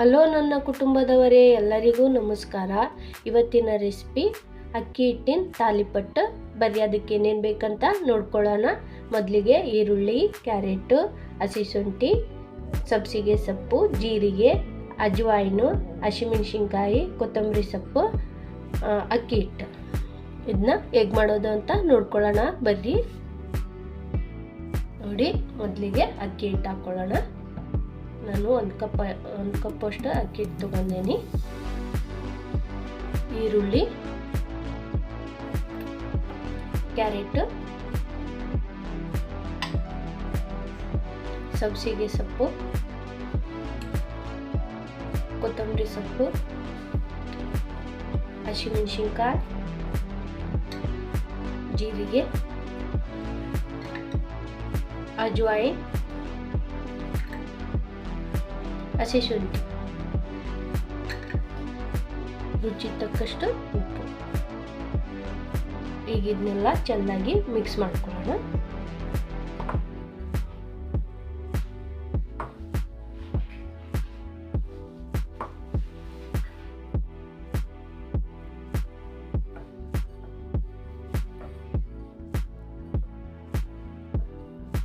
Hello ನನ್ನ ಕುಟುಂಬದವರೇ, ಎಲ್ಲರಿಗೂ ನಮಸ್ಕಾರ. ಇವತ್ತಿನ ರೆಸಿಪಿ ಅಕ್ಕಿ ಹಿಟ್ಟಿನ ತಾಲಿಪಟ್ಟು. ಬರೀ ಅದಕ್ಕೆ ಏನೇನು ಬೇಕಂತ ನೋಡ್ಕೊಳ್ಳೋಣ. ಮೊದಲಿಗೆ ಈರುಳ್ಳಿ, ಕ್ಯಾರೆಟು, ಹಸಿ ಶುಂಠಿ, ಸಬ್ಸಿಗೆ ಸೊಪ್ಪು, ಜೀರಿಗೆ, ಅಜ್ವಾಯಿನು, ಹಸಿಮೆಣ್ಸಿನ್ಕಾಯಿ, ಕೊತ್ತಂಬರಿ ಸೊಪ್ಪು ಅಕ್ಕಿ ಹಿಟ್ಟು. ಇದನ್ನ ಹೇಗೆ ಮಾಡೋದು ಅಂತ ನೋಡ್ಕೊಳ್ಳೋಣ. ಬರ್ರಿ. ನೋಡಿ, ಮೊದಲಿಗೆ ಅಕ್ಕಿ ಹಿಟ್ಟು ಹಾಕ್ಕೊಳ್ಳೋಣ. ನಾನು ಒಂದು ಕಪ್ ಒಂದು ಕಪ್ ಅಷ್ಟು ಅಕ್ಕಿ ತೊಗೊಂಡೇನಿ ಈರುಳ್ಳಿ, ಕ್ಯಾರೆಟ್, ಸಬ್ಸಿಗೆ ಸೊಪ್ಪು, ಕೊತ್ತಂಬರಿ ಸೊಪ್ಪು, ಹಸಿಮೆಣಸಿನ್ಕಾಯಿ, ಜೀರಿಗೆ ಅಜ್ವಾಯಿನ್ ಹಸಿ ಶುಂಠಿ ರುಚಿ ತಕ್ಕಷ್ಟು ಉಪ್ಪು. ಈಗ ಇದನ್ನೆಲ್ಲ ಚೆನ್ನಾಗಿ ಮಿಕ್ಸ್ ಮಾಡ್ಕೊಳ್ಳೋಣ.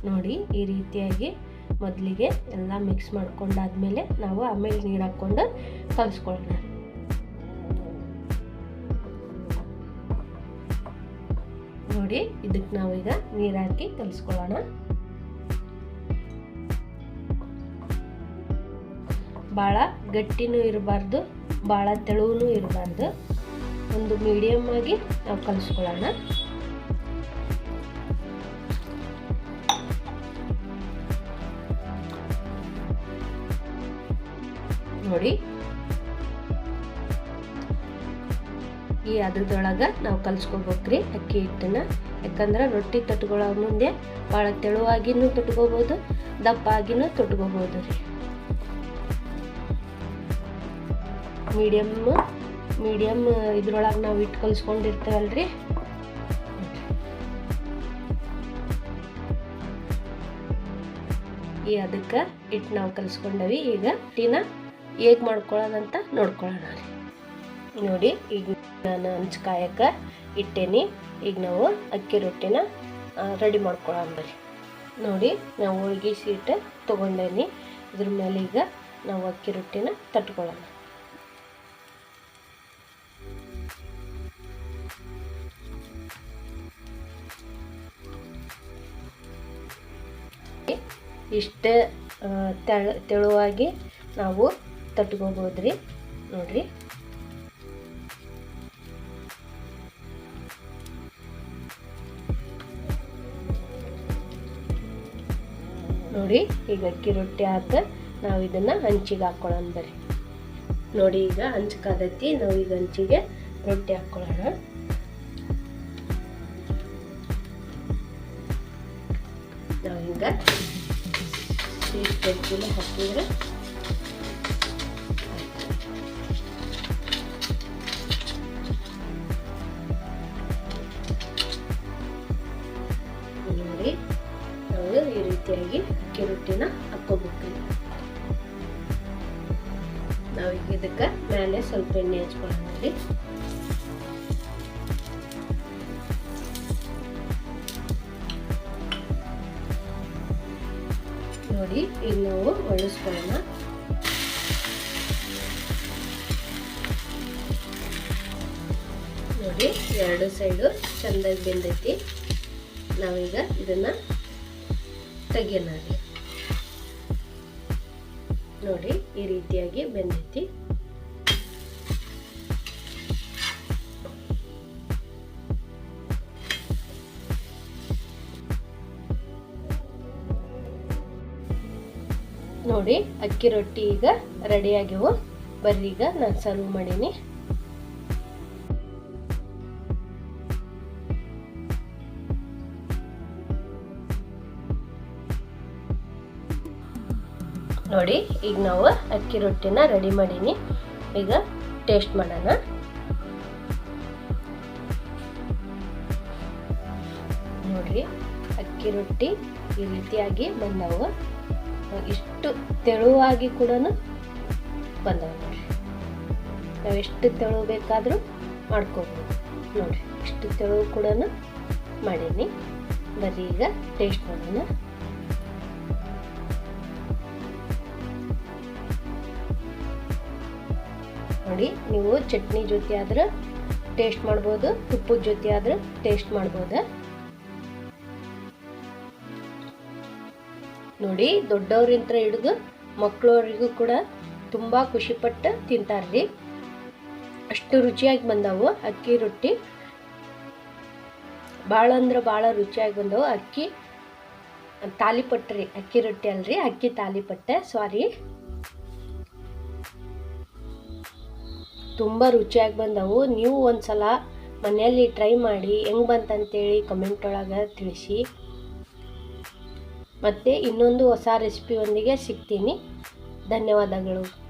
ನೋಡಿ ಈ ರೀತಿಯಾಗಿ ಮೊದಲಿಗೆ ಎಲ್ಲ ಮಿಕ್ಸ್ ಮಾಡ್ಕೊಂಡಾದ್ಮೇಲೆ ನಾವು ಆಮೇಲೆ ನೀರು ಹಾಕ್ಕೊಂಡು ಕಲಿಸ್ಕೊಳ್ಳೋಣ ನೋಡಿ ಇದಕ್ಕೆ ನಾವೀಗ ನೀರು ಹಾಕಿ ಕಲಿಸ್ಕೊಳ್ಳೋಣ ಭಾಳ ಗಟ್ಟಿನೂ ಇರಬಾರ್ದು ಭಾಳ ತೆಳುವೂ ಇರಬಾರ್ದು. ಒಂದು ಮೀಡಿಯಮ್ ಆಗಿ ನಾವು ಕಲಿಸ್ಕೊಳ್ಳೋಣ ನೋಡಿ. ಈ ಅದ್ರದೊಳಗೆ ನಾವು ಕಲ್ಸ್ಕೊಬೇಕ್ರಿ ಅಕ್ಕಿ ಹಿಟ್ಟನ್ನ. ಯಾಕಂದ್ರೆ ರೊಟ್ಟಿ ತಟ್ಕೊಳ್ಳೋ ಮುಂದೆ ಭಾಳ ತೆಳುವಾಗಿನೂ ತೊಟ್ಕೋಬೋದು ದಪ್ಪ ಆಗಿನೂ ತೊಟ್ಕೋಬೋದು ರೀ. ಮೀಡಿಯಮ್ ಮೀಡಿಯಮ್ ಇದ್ರೊಳಗೆ ನಾವು ಇಟ್ಟು ಕಲ್ಸ್ಕೊಂಡಿರ್ತೇವಲ್ರಿ. ಈ ಅದಕ್ಕೆ ಹಿಟ್ಟು ನಾವು ಕಲಿಸ್ಕೊಂಡವಿ. ಈಗ ಟೀನ ಹೇಗೆ ಮಾಡ್ಕೊಳ್ಳೋದಂತ ನೋಡ್ಕೊಳ್ಳೋಣ ರೀ. ನೋಡಿ, ಈಗ ನಾನು ಹಂಚ್ಕಾಯಕ್ಕೆ ಇಟ್ಟೇನಿ. ಈಗ ನಾವು ಅಕ್ಕಿ ರೊಟ್ಟಿನ ರೆಡಿ ಮಾಡ್ಕೊಳ್ಳೋಣ ಬರ್ರಿ ನೋಡಿ, ನಾವು ಹೋಳ್ಗೆ ಸೀಟ್ ತೊಗೊಂಡೇನಿ. ಇದ್ರ ಮೇಲೆ ಈಗ ನಾವು ಅಕ್ಕಿ ರೊಟ್ಟಿನ ತಟ್ಕೊಳ್ಳೋಣ. ಇಷ್ಟ ತೆಳು, ತೆಳುವಾಗಿ ನಾವು ತಟ್ಕೋಬೋದ್ರಿ. ನೋಡ್ರಿ. ನೋಡಿ, ಈಗ ಅಕ್ಕಿ ರೊಟ್ಟಿ ಆತ ನಾವು ಇದನ್ನ ಹಂಚಿಗೆ ಹಾಕೊಳ್ಳೋಣ ಬರ್ರಿ. ನೋಡಿ, ಈಗ ಹಂಚ್ಕಾದೈತಿ ನಾವು ಈಗ ಹಂಚಿಗೆ ರೊಟ್ಟಿ ಹಾಕೊಳ್ಳೋಣ. ನಾವು ಈಗ ಸ್ವೀಟ್ ಹಾಕಿದ್ರೆ ಈ ರೀತಿಯಾಗಿ ಅಕ್ಕಿ ರೊಟ್ಟಿನ ನಾವು ಈಗ ಇದಕ್ಕೆ ಮೇಲೆ ಸ್ವಲ್ಪ ಎಣ್ಣೆ ಹಚ್ಕೊಳ್ತೀವಿ ನೋಡಿ, ಈಗ ನಾವು ಒಳಿಸ್ಕೊಳ್ಳೋಣ ನೋಡಿ, ಎರಡು ಸೈಡು ಚೆಂದಾಗಿ ಬೆಂದೈತಿ. ನಾವೀಗ ಇದನ್ನ ತೆಗಿಯೋಣ ರೀ ನೋಡಿ, ಈ ರೀತಿಯಾಗಿ ಬೆಂದೈತಿ. ನೋಡಿ, ಅಕ್ಕಿ ರೊಟ್ಟಿ ಈಗ ರೆಡಿ ಬರ್ರೀಗ ಬರ್ರಿ ಈಗ ನಾನು ಸರ್ವ್ ಮಾಡೀನಿ. ನೋಡಿ, ಈಗ ನಾವು ಅಕ್ಕಿ ರೊಟ್ಟಿನ ರೆಡಿ ಮಾಡೀನಿ. ಈಗ ಟೇಸ್ಟ್ ಮಾಡೋಣ. ನೋಡ್ರಿ, ಅಕ್ಕಿ ರೊಟ್ಟಿ ಈ ರೀತಿಯಾಗಿ ಬಂದವು. ಇಷ್ಟು ತೆಳುವಾಗಿ ಕೂಡ ಬಂದವು ನೋಡ್ರಿ. ನಾವು ಎಷ್ಟು ತೆಳು ಬೇಕಾದರೂ ಮಾಡ್ಕೋಬೋದು. ನೋಡ್ರಿ, ಇಷ್ಟು ತೆಳು ಕೂಡ ಮಾಡೀನಿ. ಬರೀ ಈಗ ಟೇಸ್ಟ್ ಮಾಡೋಣ. ನೋಡಿ, ನೀವು ಚಟ್ನಿ ಜೊತೆ ಆದ್ರೆ ಟೇಸ್ಟ್ ಮಾಡ್ಬೋದು ತುಪ್ಪದ ಜೊತೆ ಆದ್ರೆ ಟೇಸ್ಟ್ ಮಾಡ್ಬೋದು. ನೋಡಿ ದೊಡ್ಡವ್ರಿಂತ ಹಿಡಿದು ಮಕ್ಕಳವರಿಗೂ ಕೂಡ ತುಂಬ ಖುಷಿಪಟ್ಟು ತಿಂತಾರ್ರಿ ಅಷ್ಟು ರುಚಿಯಾಗಿ ಬಂದವು ಅಕ್ಕಿ ರೊಟ್ಟಿ. ಭಾಳ ಅಂದ್ರೆ ಭಾಳ ರುಚಿಯಾಗಿ ಬಂದವು ಅಕ್ಕಿ, ತಾಲಿಪಟ್ಟ ರೀ, ಅಕ್ಕಿ ರೊಟ್ಟಿ ಅಲ್ರಿ, ಅಕ್ಕಿ ತಾಲಿಪಟ್ಟೆ ಸಾರಿ ತುಂಬ ರುಚಿಯಾಗಿ ಬಂದವು. ನೀವು ಒಂದ್ಸಲ ಮನೆಯಲ್ಲಿ ಟ್ರೈ ಮಾಡಿ ಹೆಂಗೆ ಬಂತಂತೇಳಿ ಕಮೆಂಟ್ ಒಳಗೆ ತಿಳಿಸಿ. ಮತ್ತು ಇನ್ನೊಂದು ಹೊಸ ರೆಸಿಪಿಯೊಂದಿಗೆ ಸಿಗ್ತೀನಿ. ಧನ್ಯವಾದಗಳು.